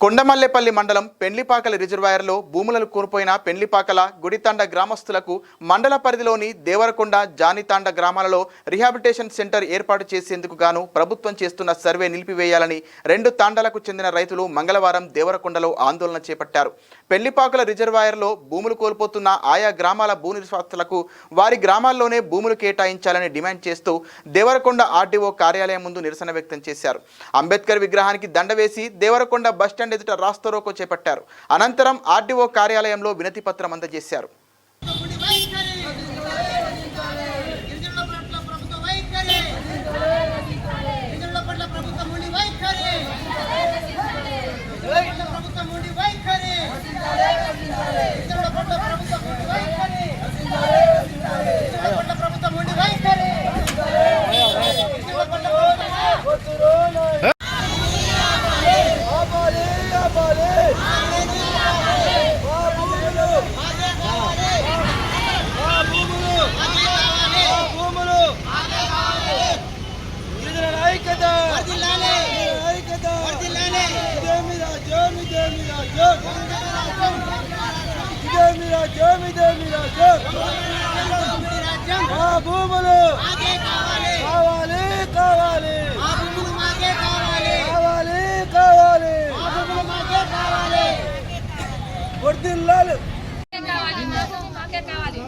కొండమల్లేపల్లి మండలం పెండ్లిపాకల రిజర్వాయర్లో భూములను కోల్పోయిన పెండ్లిపాకల గుడితాండ గ్రామస్తులకు మండల పరిధిలోని దేవరకొండ జానితాండ గ్రామాలలో రిహాబిలిటేషన్ సెంటర్ ఏర్పాటు చేసేందుకు గాను ప్రభుత్వం చేస్తున్న సర్వే నిలిపివేయాలని రెండు తాండాలకు చెందిన రైతులు మంగళవారం దేవరకొండలో ఆందోళన చేపట్టారు. పెండ్లిపాకల రిజర్వాయర్లో భూములు కోల్పోతున్న ఆయా గ్రామాల భూ నిర్వాసితులకు వారి గ్రామాల్లోనే భూములు కేటాయించాలని డిమాండ్ చేస్తూ దేవరకొండ ఆర్డీఓ కార్యాలయం ముందు నిరసన వ్యక్తం చేశారు. అంబేద్కర్ విగ్రహానికి దండ వేసి దేవరకొండ బస్టాండ్ ఎదుట రాస్తారోకో చేపట్టారు. అనంతరం ఆర్డీఓ కార్యాలయంలో వినతిపత్రం అందజేశారు. భూములు. మాకే కావాలి. కావాలి కావాలి. మా భూములు మాకే కావాలి. కావాలి కావాలి. మా భూములు మాకే కావాలి. వర్దిల్లాలి కావాలి మాకు మాకే కావాలి.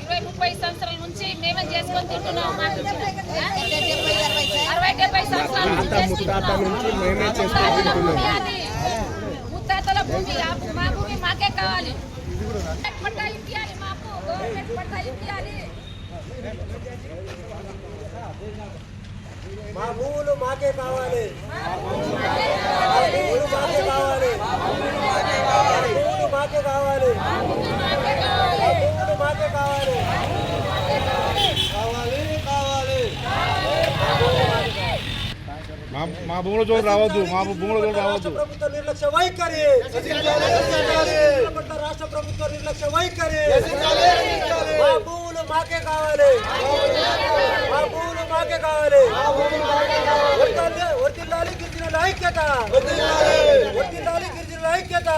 ఇరవై ముప్పై సంవత్సరాల నుంచి మేమే చేసుకొని తింటున్నాం మాకు అరవై డెబ్బై సంవత్సరాల నుంచి. ముత్తాతల భూమి అది. ముత్తాతల భూమి ఆ భూ- మా భూమి మాకే కావాలి. మా భూములు మాకే కావాలి. మా భూములు మాకే కావాలి. మా భూములు మాకే కావాలి. మా భూములు మాకే కావాలి. కావాలి కావాలి. మా మా భూముల జోలు రావద్దు. మా భూముల జోలు రావద్దు. రాష్ట్ర ప్రభుత్వ నిర్లక్ష్య వైఖరి. రాష్ట్ర ప్రభుత్వ నిర్లక్ష్య వైఖరి. మాకే కావాలి మా భూములు మాకే కావాలి వర్ధిల్లాలి- వర్ధిల్లాలి గిరిజనుల ఐక్యత వర్ధిల్లాలి గిరిజనుల ఐక్యత